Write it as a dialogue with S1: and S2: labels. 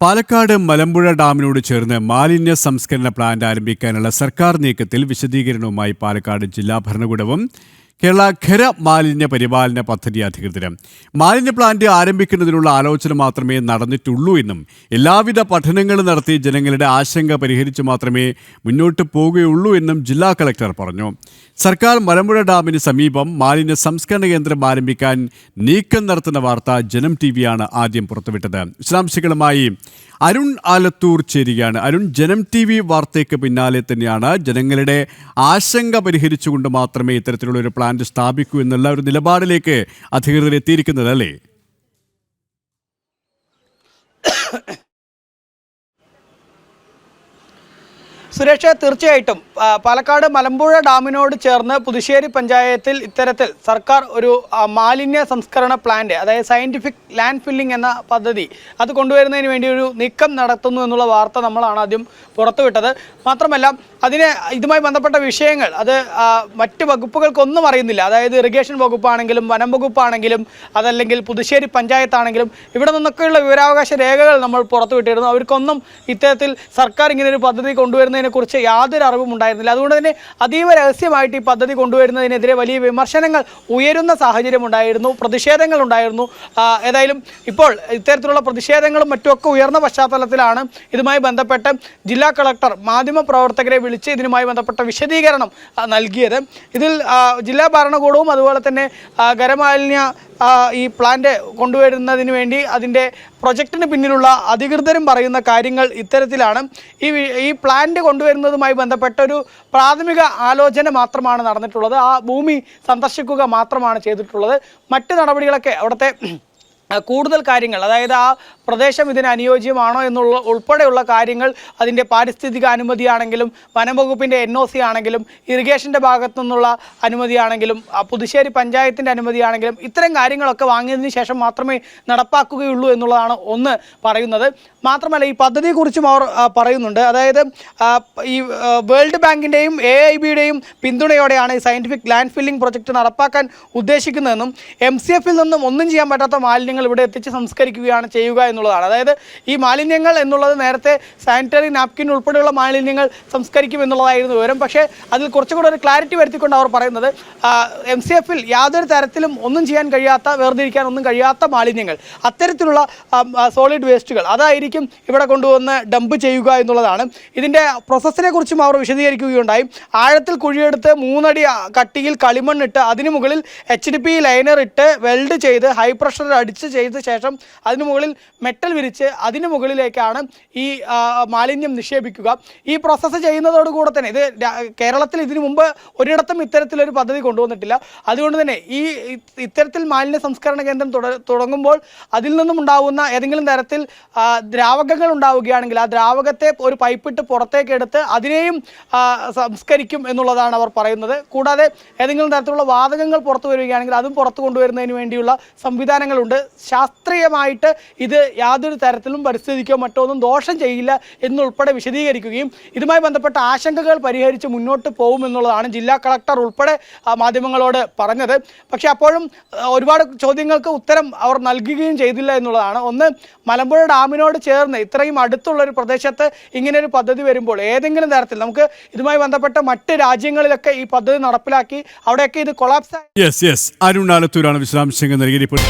S1: പാലക്കാട് മലമ്പുഴ ഡാമിനോട് ചേർന്ന് മാലിന്യ സംസ്കരണ പ്ലാന്റ് ആരംഭിക്കാനുള്ള സർക്കാർ നീക്കത്തിൽ വിശദീകരണവുമായി പാലക്കാട് ജില്ലാ ഭരണകൂടവും കേരള ഖര മാലിന്യ പരിപാലന പദ്ധതി അധികൃതരും. മാലിന്യ പ്ലാന്റ് ആരംഭിക്കുന്നതിനുള്ള ആലോചന മാത്രമേ നടന്നിട്ടുള്ളൂ എന്നും എല്ലാവിധ പഠനങ്ങളും നടത്തി ജനങ്ങളുടെ ആശങ്ക പരിഹരിച്ചു മാത്രമേ മുന്നോട്ട് പോവുകയുള്ളൂ എന്നും ജില്ലാ കളക്ടർ പറഞ്ഞു. സർക്കാർ മലമ്പുഴ ഡാമിന് സമീപം മാലിന്യ സംസ്കരണ കേന്ദ്രം ആരംഭിക്കാൻ നീക്കം നടത്തുന്ന വാർത്ത ജനം ടി ആണ് ആദ്യം പുറത്തുവിട്ടത്. വിശദാംശങ്ങളുമായി അരുൺ ആലത്തൂർ ചേരുകയാണ്. അരുൺ ജനം ടി വി വാർത്തയ്ക്ക് പിന്നാലെ തന്നെയാണ്. ജനങ്ങളുടെ ആശങ്ക പരിഹരിച്ചുകൊണ്ട് മാത്രമേ ഇത്തരത്തിലുള്ള ഒരു പ്ലാന്റ് സ്ഥാപിക്കൂ എന്നുള്ള ഒരു നിലപാടിലേക്ക് അധികൃതർ എത്തിയിരിക്കുന്നത് അല്ലേ?
S2: സുരേഷ് തീർച്ചയായിട്ടും. പാലക്കാട് മലമ്പുഴ ഡാമിനോട് ചേർന്ന് പുതുശ്ശേരി പഞ്ചായത്തിൽ ഇത്തരത്തിൽ സർക്കാർ ഒരു മാലിന്യ സംസ്കരണ പ്ലാന്റ് അതായത് സയന്റിഫിക് ലാൻഡ് ഫില്ലിംഗ് എന്ന പദ്ധതി അത് കൊണ്ടുവരുന്നതിന് വേണ്ടി ഒരു നീക്കം നടത്തുന്നു എന്നുള്ള വാർത്ത നമ്മളാണ് ആദ്യം പുറത്തുവിട്ടത്. മാത്രമല്ല അതിന് ഇതുമായി ബന്ധപ്പെട്ട വിഷയങ്ങൾ അത് മറ്റ് വകുപ്പുകൾക്കൊന്നും അറിയുന്നില്ല. അതായത് ഇറിഗേഷൻ വകുപ്പാണെങ്കിലും വനം വകുപ്പാണെങ്കിലും അതല്ലെങ്കിൽ പുതുശ്ശേരി പഞ്ചായത്താണെങ്കിലും ഇവിടെ നിന്നൊക്കെയുള്ള വിവരാവകാശ രേഖകൾ നമ്മൾ പുറത്തുവിട്ടിരുന്നു. അവർക്കൊന്നും ഇത്തരത്തിൽ സർക്കാർ ഇങ്ങനെ ഒരു പദ്ധതി കൊണ്ടുവരുന്നതിനെ കുറിച്ച് യാതൊരു അറിവും ഉണ്ടായിരുന്നില്ല. അതുകൊണ്ട് തന്നെ അതീവ രഹസ്യമായിട്ട് ഈ പദ്ധതി കൊണ്ടുവരുന്നതിനെതിരെ വലിയ വിമർശനങ്ങൾ ഉയരുന്ന സാഹചര്യം ഉണ്ടായിരുന്നു. പ്രതിഷേധങ്ങൾ ഉണ്ടായിരുന്നു. ഏതായാലും ഇപ്പോൾ ഇത്തരത്തിലുള്ള പ്രതിഷേധങ്ങളും മറ്റുമൊക്കെ ഉയർന്ന പശ്ചാത്തലത്തിലാണ് ഇതുമായി ബന്ധപ്പെട്ട് ജില്ലാ കളക്ടർ മാധ്യമ പ്രവർത്തകരെ വിളിച്ച് ഇതിനുമായി ബന്ധപ്പെട്ട വിശദീകരണം നൽകിയത്. ഇതിൽ ജില്ലാ ഭരണകൂടവും അതുപോലെ തന്നെ ഖരമാലിന്യ ഈ പ്ലാന്റ് കൊണ്ടുവരുന്നതിന് വേണ്ടി അതിന്റെ പ്രൊജക്റ്റിന് പിന്നിലുള്ള അധികൃതരും പറയുന്ന കാര്യങ്ങൾ ഇത്തരത്തിലാണ്. ഈ ഈ പ്ലാന്റ് കൊണ്ടുവരുന്നതുമായി ബന്ധപ്പെട്ട ഒരു പ്രാഥമിക ആലോചന മാത്രമാണ് നടന്നിട്ടുള്ളത്. ആ ഭൂമി സന്ദർശിക്കുക മാത്രമാണ് ചെയ്തിട്ടുള്ളത്. മറ്റ് നടപടികളൊക്കെ അവിടുത്തെ കൂടുതൽ കാര്യങ്ങൾ അതായത് ആ പ്രദേശം ഇതിന് അനുയോജ്യമാണോ എന്നുള്ള ഉൾപ്പെടെയുള്ള കാര്യങ്ങൾ അതിന്റെ പാരിസ്ഥിതിക അനുമതിയാണെങ്കിലും വനംവകുപ്പിന്റെ എൻ ഒ സി ആണെങ്കിലും ഇറിഗേഷന്റെ ഭാഗത്തു നിന്നുള്ള അനുമതിയാണെങ്കിലും പുതുശ്ശേരി പഞ്ചായത്തിന്റെ അനുമതിയാണെങ്കിലും ഇത്തരം കാര്യങ്ങളൊക്കെ വാങ്ങിയതിന് ശേഷം മാത്രമേ നടപ്പാക്കുകയുള്ളൂ എന്നുള്ളതാണ് ഒന്ന് പറയുന്നത്. മാത്രമല്ല ഈ പദ്ധതിയെക്കുറിച്ചും അവർ പറയുന്നുണ്ട്. അതായത് ഈ വേൾഡ് ബാങ്കിന്റെയും എ ഐ ബിയുടെയും പിന്തുണയോടെയാണ് ഈ സയന്റിഫിക് ലാൻഡ് ഫില്ലിംഗ് പ്രൊജക്ട് നടപ്പാക്കാൻ ഉദ്ദേശിക്കുന്നതെന്നും എം സി എഫിൽ നിന്നും ഒന്നും ചെയ്യാൻ പറ്റാത്ത മാലിന്യങ്ങൾ ഇവിടെ എത്തിച്ച് സംസ്കരിക്കുകയാണ് ചെയ്യുക എന്നുള്ളതാണ്. അതായത് ഈ മാലിന്യങ്ങൾ എന്നുള്ളത് നേരത്തെ സാനിറ്ററി നാപ്കിൻ ഉൾപ്പെടെയുള്ള മാലിന്യങ്ങൾ സംസ്കരിക്കും എന്നുള്ളതായിരുന്നു വിവരം. പക്ഷേ അതിൽ കുറച്ചുകൂടെ ഒരു ക്ലാരിറ്റി വരുത്തിക്കൊണ്ട് അവർ പറയുന്നത് എം സി എഫിൽ യാതൊരു തരത്തിലും ഒന്നും ചെയ്യാൻ കഴിയാത്ത വേർതിരിക്കാൻ ഒന്നും കഴിയാത്ത മാലിന്യങ്ങൾ. അത്തരത്തിലുള്ള സോളിഡ് വേസ്റ്റുകൾ അതായിരിക്കും ഇവിടെ കൊണ്ടുവന്ന് ഡംപ് ചെയ്യുക എന്നുള്ളതാണ്. ഇതിന്റെ പ്രോസസ്സിനെ കുറിച്ചും അവർ വിശദീകരിക്കുകയുണ്ടായി. ആഴത്തിൽ കുഴിയെടുത്ത് മൂന്നടി കട്ടിയിൽ കളിമണ്ണിട്ട് അതിന് മുകളിൽ എച്ച് ഡി പി ലൈനർ ഇട്ട് വെൽഡ് ചെയ്ത് ഹൈ പ്രഷർ അടിച്ച് ചെയ്ത ശേഷം അതിന് മുകളിൽ മെറ്റൽ വിരിച്ച് അതിന് മുകളിലേക്കാണ് ഈ മാലിന്യം നിക്ഷേപിക്കുക. ഈ പ്രോസസ്സ് ചെയ്യുന്നതോടുകൂടെ തന്നെ ഇത് കേരളത്തിൽ ഇതിനു മുമ്പ് ഒരിടത്തും ഇത്തരത്തിലൊരു പദ്ധതി കൊണ്ടുവന്നിട്ടില്ല. അതുകൊണ്ട് തന്നെ ഈ ഇത്തരത്തിൽ മാലിന്യ സംസ്കരണ കേന്ദ്രം തുട- തുടങ്ങുമ്പോൾ അതിൽ നിന്നും ഉണ്ടാവുന്ന ഏതെങ്കിലും തരത്തിൽ ദ്രാവകങ്ങൾ ഉണ്ടാവുകയാണെങ്കിൽ ആ ദ്രാവകത്തെ ഒരു പൈപ്പിട്ട് പുറത്തേക്ക് എടുത്ത് അതിനെയും സംസ്കരിക്കും എന്നുള്ളതാണ് അവർ പറയുന്നത്. കൂടാതെ ഏതെങ്കിലും തരത്തിലുള്ള വാതകങ്ങൾ പുറത്തു വരികയാണെങ്കിൽ അതും പുറത്തു കൊണ്ടുവരുന്നതിന് വേണ്ടിയുള്ള സംവിധാനങ്ങളുണ്ട്. ശാസ്ത്രീയമായിട്ട് ഇത് യാതൊരു തരത്തിലും പരിസ്ഥിതിക്കോ മറ്റോ ഒന്നും ദോഷം ചെയ്യില്ല എന്നുൾപ്പെടെ വിശദീകരിക്കുകയും ഇതുമായി ബന്ധപ്പെട്ട ആശങ്കകൾ പരിഹരിച്ച് മുന്നോട്ട് പോകുമെന്നുള്ളതാണ് ജില്ലാ കളക്ടർ ഉൾപ്പെടെ മാധ്യമങ്ങളോട് പറഞ്ഞത്. പക്ഷേ അപ്പോഴും ഒരുപാട് ചോദ്യങ്ങൾക്ക് ഉത്തരം അവർ നൽകുകയും ചെയ്തില്ല എന്നുള്ളതാണ്. ഒന്ന് മലമ്പുഴ ഡാമിനോട് ചേർന്ന് ഇത്രയും അടുത്തുള്ളൊരു പ്രദേശത്ത് ഇങ്ങനെ ഒരു പദ്ധതി വരുമ്പോൾ ഏതെങ്കിലും തരത്തിൽ നമുക്ക് ഇതുമായി ബന്ധപ്പെട്ട മറ്റ് രാജ്യങ്ങളിലൊക്കെ ഈ പദ്ധതി നടപ്പിലാക്കി അവിടെയൊക്കെ ഇത് കൊളാപ്സ്
S1: യെസ് യെസ് അരുൺ ആലത്തൂരാണ് വിശദാംശങ്ങൾ ഇപ്പോൾ